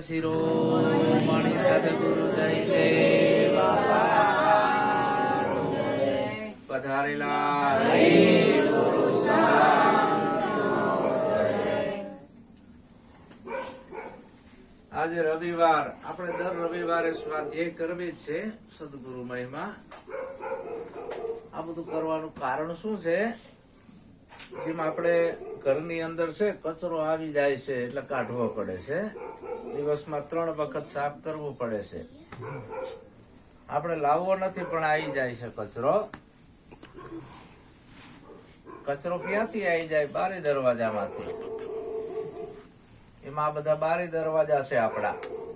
શિરોમણિ સદગુરુ જય પધારેલા આજે રવિવાર, આપણે દર રવિવારે સ્વાધ્યાય કરવી જ છે સદગુરુ મહિમા. આ બધું કરવાનું કારણ શું છે? જેમ આપણે ઘરની અંદર છે, કચરો આવી જાય છે એટલે કાઢવો પડે છે. દિવસમાં ત્રણ વખત સાફ કરવું પડે છે. આપણે લાવવો નથી, પણ આવી જાય છે કચરો. કચરો ક્યાંથી આવી જાય? બારી દરવાજામાંથી. એમાં બધા બારી દરવાજા છે આપણા.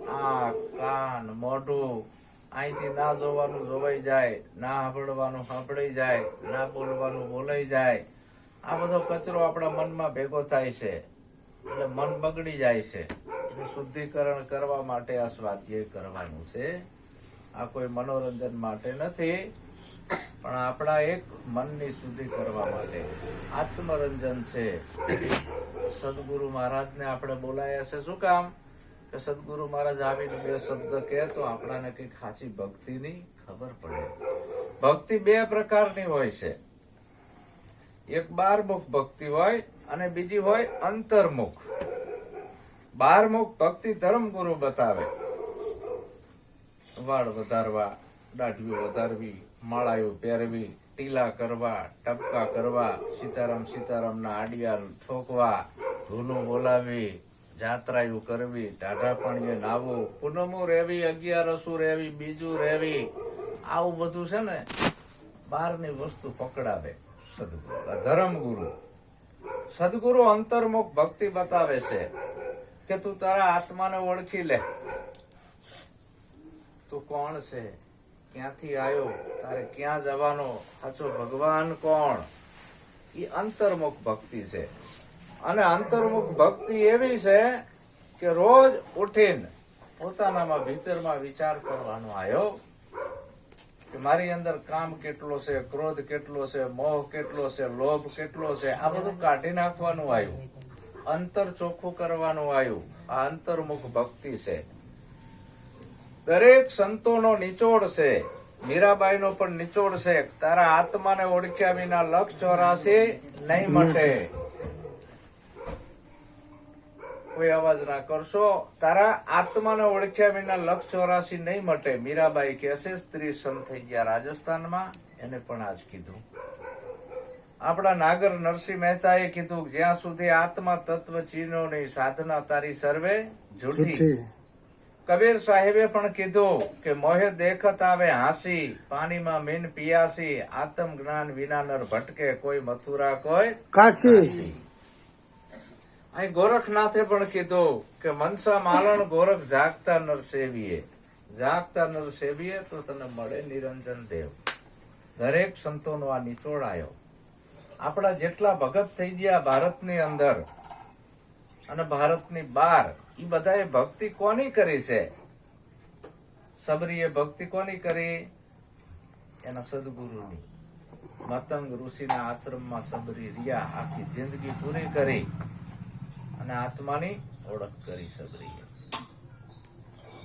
આંખ, કાન, મોઢું, અહીંથી ના જોવાનું જોવાઈ જાય, ના સાંભળવાનું સાંભળાઈ જાય, ના બોલવાનું બોલાઈ જાય. આ બધો કચરો આપણા મનમાં ભેગો થાય છે. એટલે મન બગડી જાય છે. શુદ્ધિકરણ કરવા માટે આ સ્વાધ્યાય કરવાનું છે. આ કોઈ મનોરંજન માટે નથી, પણ આપણા એક મનની શુદ્ધિ કરવા માટે આત્મરંજન છે. સદગુરુ મહારાજને આપણે બોલાયા છે. શું કામ? કે સદગુરુ મહારાજ આવીને બે શબ્દ કહે તો આપણાને કંઈક સાચી ભક્તિની ખબર પડે. ભક્તિ બે પ્રકારની હોય છે. એક બારમુખ ભક્તિ હોય અને બીજી હોય અંતર્મુખ. બારમુખ ભક્તિ ધર્મગુરુ બતાવે. વાળ વધારવા, દાઢીઓ વધારવી, માળાઓ પહેરવી, ટીલા કરવા, ટપકા કરવા, સીતારામ સીતારામના આડિયા ઠોકવા, ધૂનું બોલાવી જાત્રાયું કરવી, ટાઢા પાણીએ નાવું પૂનમું રહેવી, અગિયારસું રહેવી, બીજું રહેવી. આવું બધું છે ને બહારની વસ્તુ પકડાવે. સદગુરુ ધર્મગુરુ સદગુરુ અંતર્મુખ ભક્તિ બતાવે છે કે તું તારા આત્માને ઓળખી લે. તું કોણ છે? ક્યાંથી આવ્યો તારે ક્યાં જવાનો? સાચો ભગવાન કોણ? એ અંતર્મુખ ભક્તિ છે. અને અંતર્મુખ ભક્તિ એવી છે કે રોજ ઉઠીને પોતાનામાં ભીતરમાં વિચાર કરવાનો આવ્યો કે મારી અંદર કામ કેટલો છે, ક્રોધ કેટલો છે, મોહ કેટલો છે, લોભ કેટલો છે, આ બધું કાઢી નાખવાનું આવ્યું. અંતર ચોખ્ખું કરવાનું આવ્યું. આ અંતર્મુખ ભક્તિ છે. દરેક સંતોનો નિચોડ છે. મીરાબાઈ નો પણ નિચોડ છે. તારા આત્માને ઓળખ્યા વિના લક્ષ ચોરાશી નહીં મટે. કોઈ અવાજ ના કરશો. તારા આત્માને ઓળખ્યા વિના લક્ષ ચોરાશી નહીં મટે. મીરાબાઈ કહેશે સ્ત્રી સમ થઈ ગયા રાજસ્થાનમાં. એને પણ આજ કીધું. આપણા નાગર નરસિંહ મહેતાએ કીધું કે જ્યાં સુધી આત્મા તત્વ ચીનો ની સાધના તારી સર્વે જૂઠી કબીર સાહેબે પણ કીધું કે મોહે દેખત આવે હાંસી પાણીમાં મીન પિયાસી આત્મ જ્ઞાન વિના નર ભટકે કોઈ મથુરા કોઈ કાશી. અહીં ગોરખનાથે પણ કીધું કે, મનસા માલણ ગોરખ જાગતા નરસેવીએ જાગતા નર સેવીએ તો તને મળે નિરંજન દેવ. દરેક સંતોનો આ નિચોડ આવ્યો આપણા જેટલા ભગત થઈ ગયા ભારતની અંદર અને ભારતની બહાર એ બધાએ ભક્તિ કોની કરી છે? સબરીએ ભક્તિ કોની કરી? એના સદગુરુની. મતંગ ઋષિના આશ્રમમાં સબરી રિયા આખી જિંદગી પૂરી કરી. અને આત્માની ઓળખ કરી શકીએ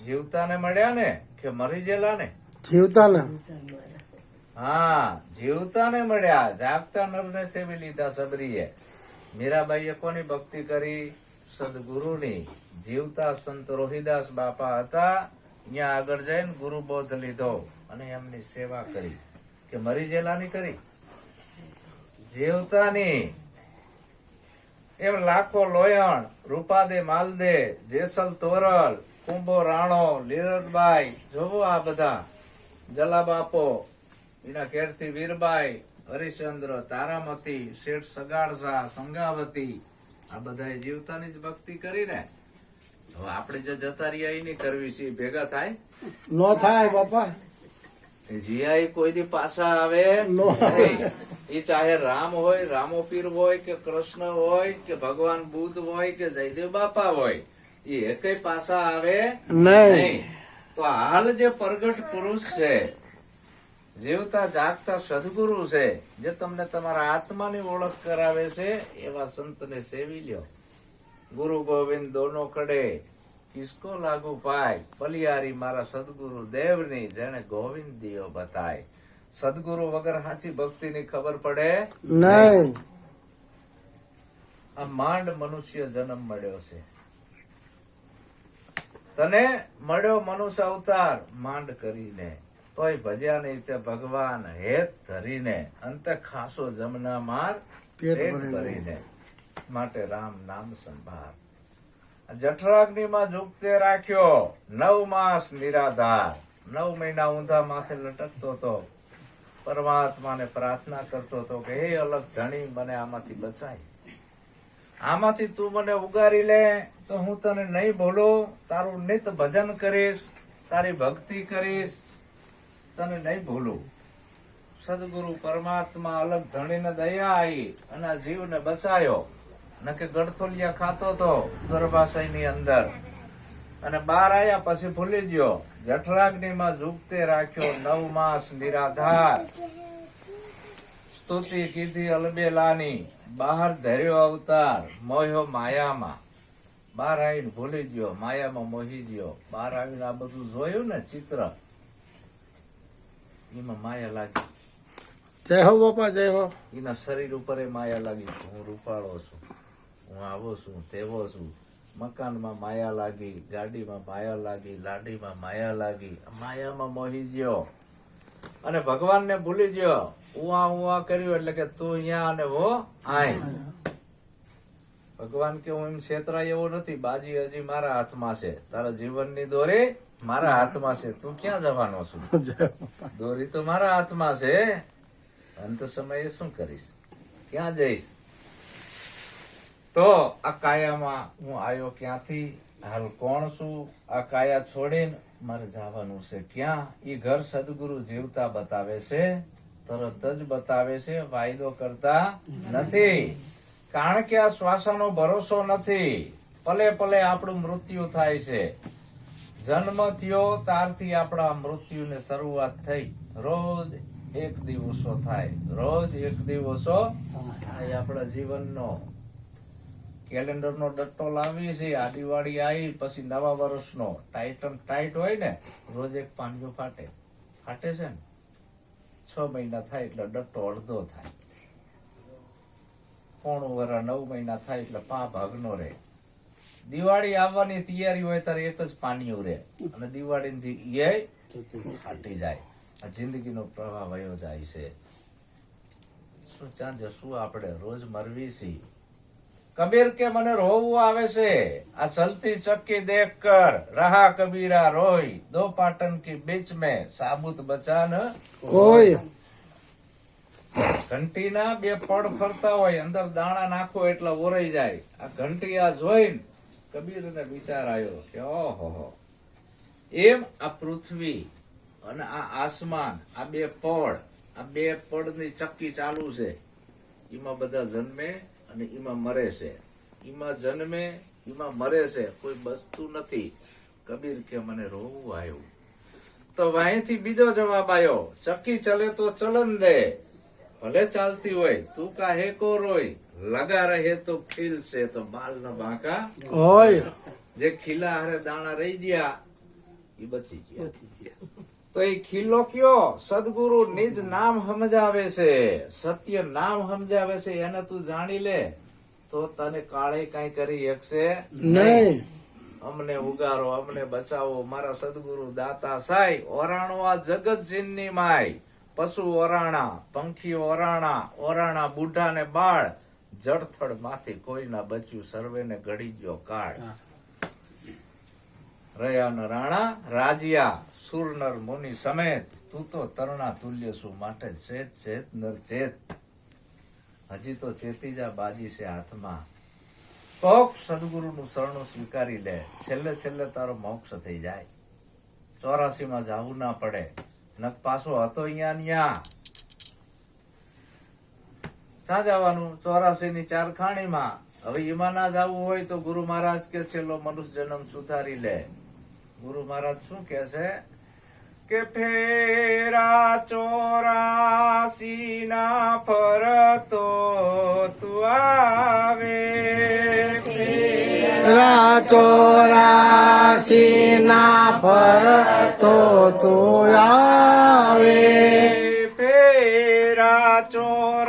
જીવતાને મળ્યા ને કે મરી ગયેલા ને? જીવતાને. હા જીવતાને મળ્યા. જાગતા નરને સેવી લીધા સબરીએ મીરાબાઈએ કોની ભક્તિ કરી? સદગુરુની. જીવતા સંત રોહિદાસ બાપા હતા. અહીંયા આગળ જઈને ગુરુ બોધ લીધો અને એમની સેવા કરી. કે મરી જેલાની કરી? જીવતાની. એમ લાખો લોયણ રૂપાદે માલદે જેસલ તોરલ કુંભો રાણો લીરજબાઈ જોવો આ બધા. જલાબાપો એના ઘેરથી વીરબાઈ હરિશ્ચંદ્ર તારામતી શેઠ સગાડસા સંગાવતી. આ બધાએ જીવતાની જ ભક્તિ કરી ને હવે આપણે જે જતા રહ્યા નહીં કરવી છે ભેગા થાય? નો થાય બાપા. એ જીઆઈ કોઈ દી પાછા આવે? નો. એ ચાહે રામ હોય રામોપીર હોય કે કૃષ્ણ હોય કે ભગવાન બુદ્ધ હોય કે જયદેવ બાપા હોય એ એકેય પાછા આવે નહીં. નહીં. તો હાલ જે પ્રગટ પુરુષ છે જીવતા જાગતા સદગુરુ છે જે તમને તમારા આત્માની ઓળખ કરાવે છે એવા સંતને સેવી લ્યો. ગુરુ ગોવિંદ દોનો કડે કિસકો લાગુ પાય પલિયારી મારા સદગુરુ દેવની જેને ગોવિંદ દિયો બતાય. સદગુરુ વગર સાચી ભક્તિની ખબર પડે નહીં. આ માંડ મનુષ્ય જન્મ મળ્યો છે. તને મળ્યો મનુષ્ય અવતાર માંડ કરીને. તોય ભજ્યા નહીં તે ભગવાન હેત ધરીને અંતે ખાસો જમના માર પેટ ભરીને. માટે રામ નામ સંભાળ. જઠરાગ્નિમાં ઝુકતે રાખ્યો. નવ માસ નિરાધાર. નવ મહિના ઊંધા માથે લટકતો હતો. પરમાત્માને પ્રાર્થના કરતો હતો કે, હે અલગ ધણી, મને આમાંથી બચાય. આમાંથી તું મને ઉગારી લે, તો હું તને નહીં ભૂલું. તારું નિત ભજન કરીશ, તારી ભક્તિ કરીશ, તને નહીં ભૂલું. સદગુરુ પરમાત્મા અલગ ધણીને દયા આવી અને જીવને બચાયો. નકે ગડથોલિયા ખાતો તો ગર્ભાશયની અંદર અને બાર આયા પછી ભૂલી ગયો. જઠરાગ્નિમાં ઝૂકતે રાખ્યો નવ માસ નિરાધાર. સ્તુતિ કીધી અલબેલાની. બહાર ધર્યો અવતાર. મોહ્યો માયામાં. બહાર આવીને ભૂલી ગયો. માયામાં મોહી ગયો. બહાર આવીને આ બધું જોયું ને ચિત્ર? એમાં માયા લાગી. જય હો બાપા જય હો. એના શરીર ઉપર એ માયા લાગી. હું રૂપાળો છું. હું આવો છું. તેવો છું. મકાનમાં માયા લાગી, ગાડીમાં માયા લાગી, લાડીમાં માયા લાગી, માયામાં મોહી ગયો. અને ભગવાનને ભૂલી ગયો. ઉવા ઉવા કર્યું એટલે કે તું અહીંયા અને વો આય. ભગવાન કે હું એમ છેતરાય એવો નથી. બાજી હજી મારા હાથમાં છે. તારા જીવનની દોરી મારા હાથમાં છે. તું ક્યાં જવાનો છું? દોરી તો મારા હાથમાં છે. અંત સમયે શું કરીશ? ક્યાં જઈશ? તો આ કાયામાં હું આવ્યો ક્યાંથી? હાલ કોણ છું? આ કાયા છોડીને મારે જવાનું છે ક્યાં? એ ઘર સદગુરુ જીવતા બતાવે છે, તરત જ બતાવે છે, વાયદો કરતા નથી. કારણ કે આ શ્વાસનો ભરોસો નથી. પલે પલે આપણું મૃત્યુ થાય છે. જન્મ થયો ત્યારથી આપણા મૃત્યુની શરૂઆત થઈ. રોજ એક દિવસો થાય. રોજ એક દિવસો થાય આપણા જીવનનો. કેલેન્ડરનો ડટ્ટો લાવી છે, આ દિવાળી આવી, પછી નવા વર્ષનો. ટાઈટ ટાઈટ હોય ને, રોજ એક પાંજો ફાટે. ફાટે છે ને? છ મહિના થાય એટલે ડટ્ટો અડધો થાય. પોણું વરા નવ મહિના થાય એટલે પા ભાગનો રહે. દિવાળી આવવાની તૈયારી હોય ત્યારે એક જ પાણીઓ રહે. અને દિવાળી એ ફાટી જાય. આ જિંદગીનો પ્રવાહ વયો જાય છે. શું ચાંજે શું આપણે રોજ મરવી છીએ? કબીર કે મને રોવું આવે છે? આ ચલતી ચક્કી દેખ કર. રહા કબીરા રોય. દો પાટન કી બીચ મે સાબુત બચાન કોઈ. ઘંટીના બે પડ ફરતા હોય અંદર દાણા નાખો એટલે ઓરાઈ જાય. આ ઘંટી આ જોઈને કબીરને વિચાર આવ્યો કે ઓહો. એમ આ પૃથ્વી અને આ આસમાન આ બે પડ આ બે પડની ચક્કી ચાલુ છે. એમાં બધા જન્મે અને એમાં મરે છે. એમાં જન્મે એમાં મરે છે. કોઈ બચતું નથી. કબીર કે મને રોવું આવ્યું. તો વાંહીથી બીજો જવાબ આવ્યો ચક્કી ચલે તો ચલન દે. ભલે ચાલતી હોય તું કા હેકો રોય? લગા રહે તો ખીલ છે. તો બાલ ન બાંકા હોય જે ખીલા હારે દાણા રહી ગયા એ બચી ગયા. તો એ ખીલો કયો? સદગુરુ નિજ નામ સમજાવે છે. સત્ય નામ સમજાવે છે એને તું જાણી લે. તો તને કાળે કઈ કરી શકશે નહીં. અમને ઉગારો અમને બચાવો મારા સદગુરુ દાતા સાઈ ઓરાણો આ જગત જીનની માય પશુ ઓરાણા પંખી ઓરાણા ઓરાણા બુઢા ને બાળ. જળથળમાંથી કોઈ ના બચ્યું સર્વે ને ઘડી ગયો કાળ. રહ્યા ન રાણા રાજ્યા. સુર નર મુનિ સમેત તું તો તરણા તુલ્ય છું, માટે ચેત ચેત, નર, ચેત. હજી તો ચેતીજા બાજી છે હાથમાં. કોક સદગુરુનું શરણું સ્વીકારી લે, છેલ્લે છેલ્લે તારો મોક્ષ થઈ જાય. ચોરાસી માં જવું ના પડે, નક પાછો હતો અહીંયા ન્યા. ક્યાં જવાનું ચોરાસીની ચારખાણીમાં. ચાર ખાણીમાં હવે એમાં ના જવું હોય તો ગુરુ મહારાજ કે છેલ્લો મનુષ્ય જન્મ સુધારી લે. ગુરુ મહારાજ શું કે છે? કે ફેરા ચોરાસી ના ફરતો તું આવે. ફેરા ચોરાસી ના ફરતો તું આવે. ફેરા ચોરાસી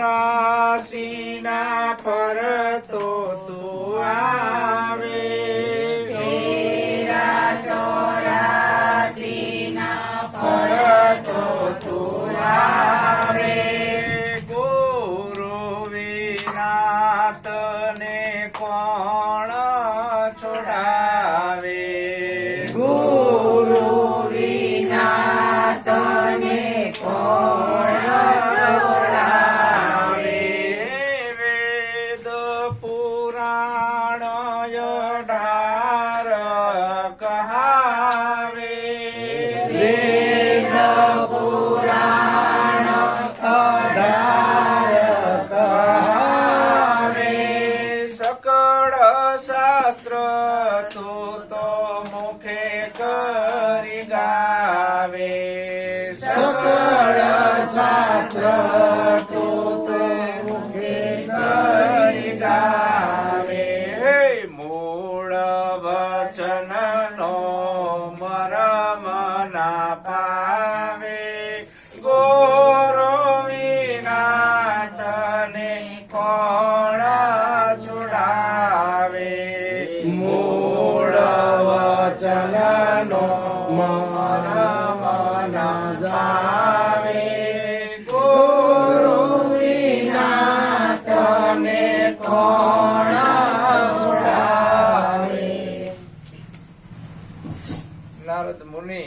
નારદ મુનિ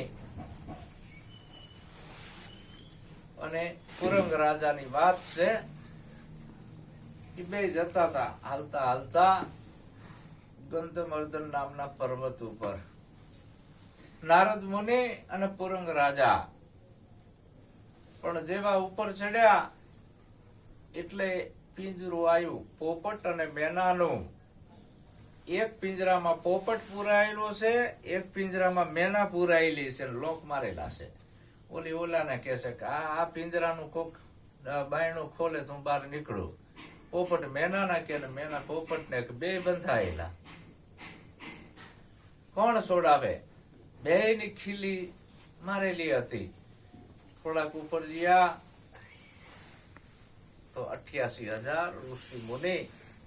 અને કુરંગ રાજાની વાત છે કે બે જતા હતા, હાલતા હાલતા ગંધમર્દન નામના પર્વત ઉપર. નારદ મુનિ અને પુરંગ રાજા. પણ જેવા ઉપર ચડ્યા, એટલે પિંજરું આવ્યું, પોપટ અને મેનાનું. એક પિંજરામાં પોપટ પુરાયેલો છે, એક પિંજરામાં મેના પુરાયેલી છે, લોક મારેલા છે. ઓલી ઓલાને કહે છે કે આ આ પિંજરાનું કોક બાયણું ખોલે તો હું બહાર નીકળું. પોપટ મેનાના કે મેના પોપટને કે બે બંધાયેલા. કોણ છોડાવે બે ની ખીલી મારેલી હતી. થોડાક ઉપર ગયા તો અઠ્યાસી હજાર ઋષિ મુનિ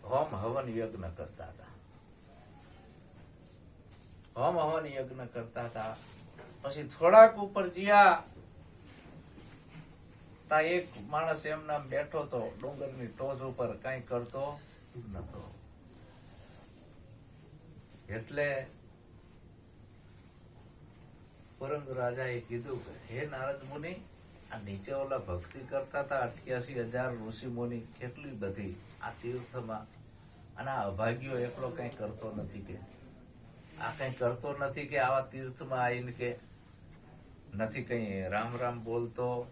હોમ હવન યજ્ઞ કરતા હતા. હોમ હવન યજ્ઞ કરતા હતા. પછી થોડાક ઉપર ગયા તા એક માણસ એમના બેઠો તો ડુંગરની ટોચ ઉપર કઈ કરતો નતો. એટલે પુરંગ રાજાએ કીધું કે, હે નારદ મુનિ, આ નીચે ઓલા ભક્તિ કરતા હતા અઠ્યાસી હજાર ઋષિ મુનિ, કેટલી બધી આ તીર્થમાં? અને આ અભાગ્યો એકલો કઈ કરતો નથી કે. આ કઈ કરતો નથી કે આવા તીર્થમાં આવીને કે નથી કઈ રામ રામ બોલતો,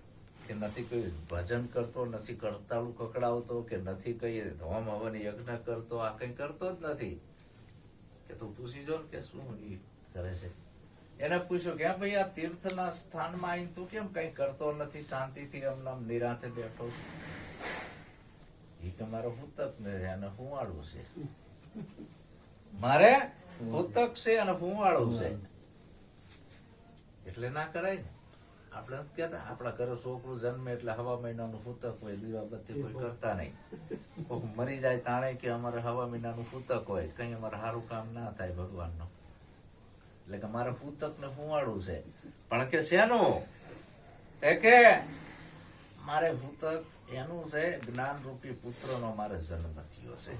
કે નથી કઈ ભજન કરતો, નથી કરતાળું કકડાવતો, કે નથી કઈ હોમ હવન યજ્ઞ કરતો, આ કઈ કરતો જ નથી. કે તું પૂછી જો કે શું એ કરે છે. એને પૂછ્યું કે ભાઈ, આ તીર્થના સ્થાનમાં આવીને તું કેમ કઈ કરતો નથી? શાંતિથી આમ નામ નિરાંતે બેઠો એ કે, મારો હુતક ને અને હુંવાળું છે. મારે હુતક છે અને હુંવાળું છે. એટલે ના કરાય આપણે કહેતા, આપણા ઘરે છોકરું જન્મે એટલે હવા મહિનાનું ફૂતક હોય, દીવા બત્તી કોઈ કરતા નહીં. કોક મરી જાય તાણે કે અમારે હવા મહિનાનું ફૂતક હોય, કઈ અમારે સારું કામ ના થાય ભગવાનનું. એટલે કે મારે ફૂતક ને ફુવાડું છે. પણ કે શેનું? એ કે મારે ફૂતક એનું છે જ્ઞાન રૂપી પુત્રનો મારે જન્મ થયો છે.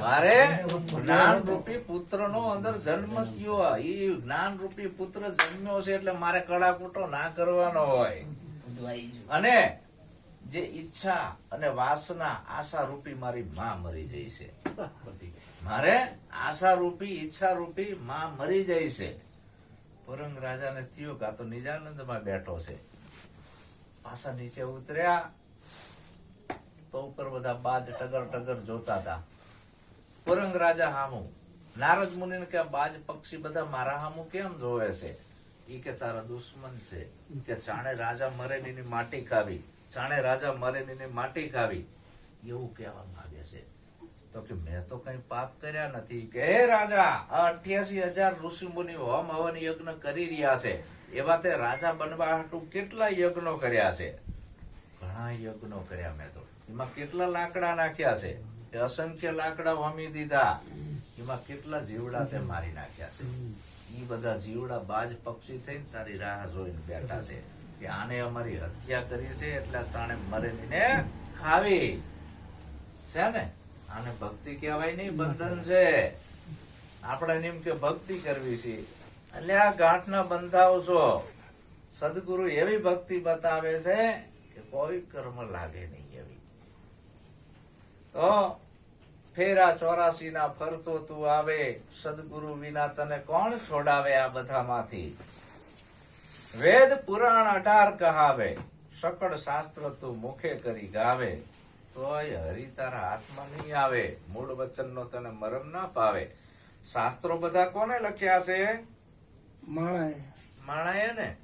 મારે જ્ઞાન રૂપી પુત્ર નો અંદર જન્મ થયો. એ જ્ઞાન રૂપી પુત્ર જન્મ્યો છે એટલે મારે કડાકૂટો ના કરવાનો હોય. અને જે ઈચ્છા અને વાસના આશા રૂપી મારી માં મરી જાય છે. મારે આશા રૂપી ઈચ્છા રૂપી માં મરી જાય છે. પરંગ રાજાને થયું થયો આ તો નિજાનંદમાં બેઠો છે. પાછા નીચે ઉતર્યા. તો ઉપર બધા બાજ ટગર ટગર જોતા હતા. પુરંગ રાજા હામુ, નારદ મુનિને કે બાજ પક્ષી બધા મારા હામુ કેમ જોવે છે? ઈ કે તારા દુશ્મન છે. કે જાણે રાજા મરે ને માટી ખાવી. જાણે રાજા મરે ની માટી ખાવી. એવું કહેવા માંગે છે. તો કે મેં તો કઈ પાપ કર્યા નથી. કે હે રાજા અઠ્યાસી હજાર ઋષિ મુનિ હોમ હવન યજ્ઞ કરી રહ્યા છે. એવા તે રાજા બનવા હાટુ કેટલા યજ્ઞો કર્યા છે? ઘણા યજ્ઞો કર્યા મેં તો. એમાં કેટલા લાકડા નાખ્યા છે? એ અસંખ્ય લાકડા હોમી દીધા. એમાં કેટલા જીવડા તે મારી નાખ્યા છે? એ બધા જીવડા બાજ પક્ષી થઈને તારી રાહ જોઈને બેઠા છે. કે આને અમારી હત્યા કરી છે એટલે ચાણે મરે ને ખાવી. છે ને? આને ભક્તિ કહેવાય નહીં, બંધન છે. આપણે એમ કે ભક્તિ કરવી છે. એટલે આ ગાંઠના બંધાવ છો. સદગુરુ એવી ભક્તિ બતાવે છે કે કોઈ કર્મ લાગે નહીં એવી. તો ફેરા ચોરાસી ના ફરતો તું આવે, સદગુરુ વિના તને કોણ છોડાવે આ બધામાંથી? વેદ પુરાણ અઢાર કહાવે, સકળ શાસ્ત્ર તું મુખે કરી ગાવે. તોય હરિ તારા હાથમાં નહીં આવે, મૂળ વચન નો તને મરમ ના પાવે. શાસ્ત્રો બધા કોને લખ્યા છે? માણાએ માણાએ ને?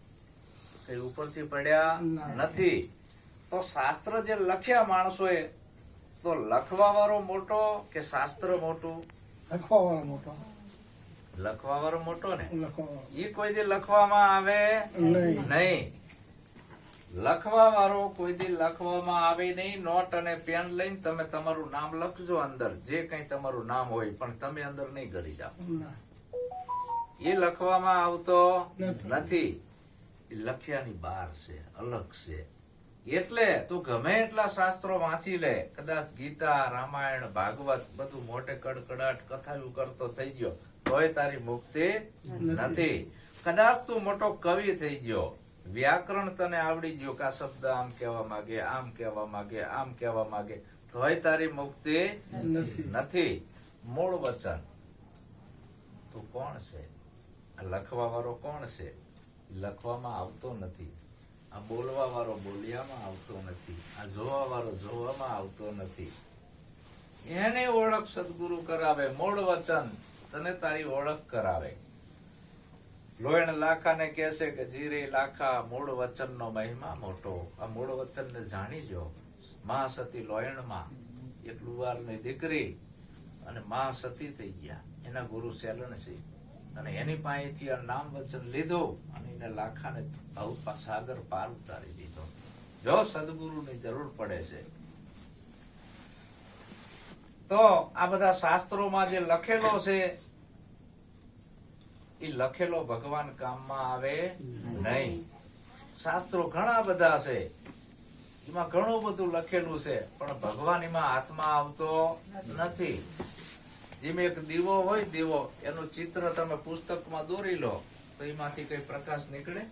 કઈ ઉપરથી પડ્યા નથી. તો શાસ્ત્ર જે લખ્યા માણસોએ તો લખવા વાળો મોટો કે શાસ્ત્ર મોટું? લખવા વાળો મોટો. લખવા વાળો મોટો ને? લખવા કોઈ દી લખવામાં આવે નહીં. લખવા વાળો કોઈ દી લખવામાં આવે નહીં. નોટ અને પેન લઈને તમે તમારું નામ લખજો અંદર. જે કઈ તમારું નામ હોય પણ તમે અંદર નહીં કરી જાઓ. એ લખવામાં આવતો નથી. લખ્યાની બહાર છે અલગ છે. એટલે તું ગમે એટલા શાસ્ત્રો વાંચી લે. કદાચ ગીતા રામાયણ ભાગવત બધું મોટે કડકડાટ કથાયું કરતો થઈ ગયો તોય તારી મુક્તિ નથી. કદાચ તું મોટો કવિ થઈ ગયો. વ્યાકરણ તને આવડી ગયો કે આ શબ્દ આમ કહેવા માંગે આમ કહેવા માંગે આમ કહેવા માંગે તોય તારી મુક્તિ. નથી. મૂળ વચન. તું કોણ છે? આ લખવા વાળો કોણ છે? લખવામાં આવતો નથી. આ બોલવા વાળો બોલ્યામાં આવતો નથી. આ જોવા વાળો જોવામાં આવતો નથી. એની ઓળખ સદગુરુ કરાવે, મૂળ વચન. તને તારી ઓળખ કરાવે. લોયણ લાખાને કહે છે કે જીરે લાખા, મૂળ વચનનો મહિમા મોટો. આ મૂળ વચનને જાણી જો. મા સતી લોયણમાં એક લુવારની દીકરી અને મહાસતી થઈ ગયા. એના ગુરુ સેલણસિંહ અને એની પાસેથી નામ વચન લીધો અને એને લાખાને ભવ સાગર પાર ઉતારી દીધો. જો સદગુરુની જરૂર પડે છે, તો આ બધા શાસ્ત્રોમાં જે લખેલો છે એ લખેલો ભગવાન કામમાં આવે નહીં. શાસ્ત્રો ઘણા બધા છે, એમાં ઘણું બધું લખેલું છે, પણ ભગવાન એમાં હાથમાં આવતો નથી. જેમ એક દીવો હોય દીવો એનું ચિત્ર તમે પુસ્તકમાં દોરી લો તો એમાંથી કઈ પ્રકાશ નીકળે?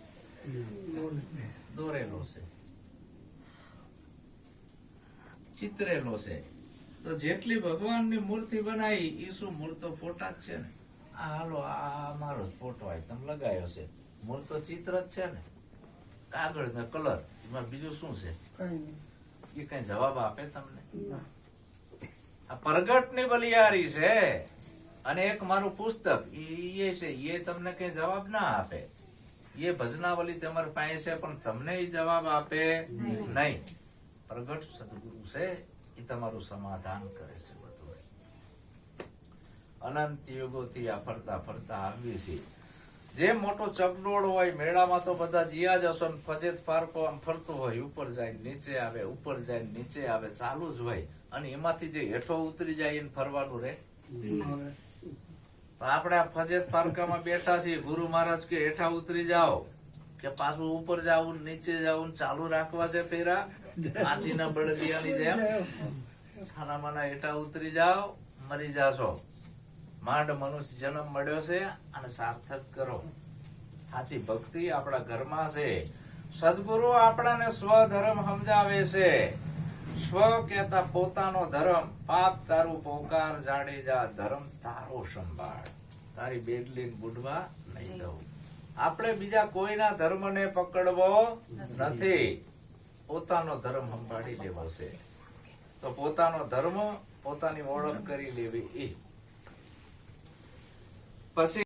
દોરેલો છે. ચિત્રેલો છે. તો જેટલી ભગવાનની મૂર્તિ બનાવી એ શું મૂર્તો ફોટા જ છે ને? આ હાલો આ મારો ફોટો હોય તમે લગાવ્યો છે. મૂર્તો ચિત્ર જ છે ને? કાગળ ને કલર એમાં બીજું શું છે? એ કઈ જવાબ આપે તમને? ના. પ્રગટની બલિયારી છે અને એક મારું પુસ્તક એ છે એ તમને કઈ જવાબ ના આપે. એ ભજનાવલી તમારી પાસે છે પણ તમને એ જવાબ આપે નહીં. પ્રગટ સદગુરુ છે એ તમારું સમાધાન કરે છે બધું. અનંત યુગોથી આ ફરતા ફરતા આવી છે. જે મોટો ચકડોળ હોય મેળામાં તો બધા જીયા જ હશો ફજેત ફારકો આમ ફરતો હોય ઉપર જાય નીચે આવે ઉપર જાય નીચે આવે ચાલુ જ હોય. અને એમાંથી જે હેઠો ઉતરી જાય એને ફરવાનું રે તો આપણે આ ફજેત ફારકામાં બેઠા છીએ. ગુરુ મહારાજ કે હેઠા ઉતરી જાઓ. કે પાછું ઉપર જાવું નીચે જાવું ચાલુ રાખવા છે ફેરા. આજીના બળદિયાની જેમ. છાના માના હેઠા ઉતરી જાઓ મરી જાશો. માંડ મનુષ્ય જન્મ મળ્યો છે અને સાર્થક કરો. સાચી ભક્તિ આપણા ઘરમાં છે. સદગુરુ આપણાને સ્વધર્મ સમજાવે છે. સ્વ કેતા પોતાનો ધર્મ, પાપ તારું પોકાર જાડેજા ધર્મ તારો સંભાળ. તારી બેડલી બુડવા નહીં દઉં. આપણે બીજા કોઈના ધર્મને પકડવો નથી. પોતાનો ધર્મ સંભાળી લેવો છે. તો પોતાનો ધર્મ પોતાની ઓળખ કરી લેવી એ. પછી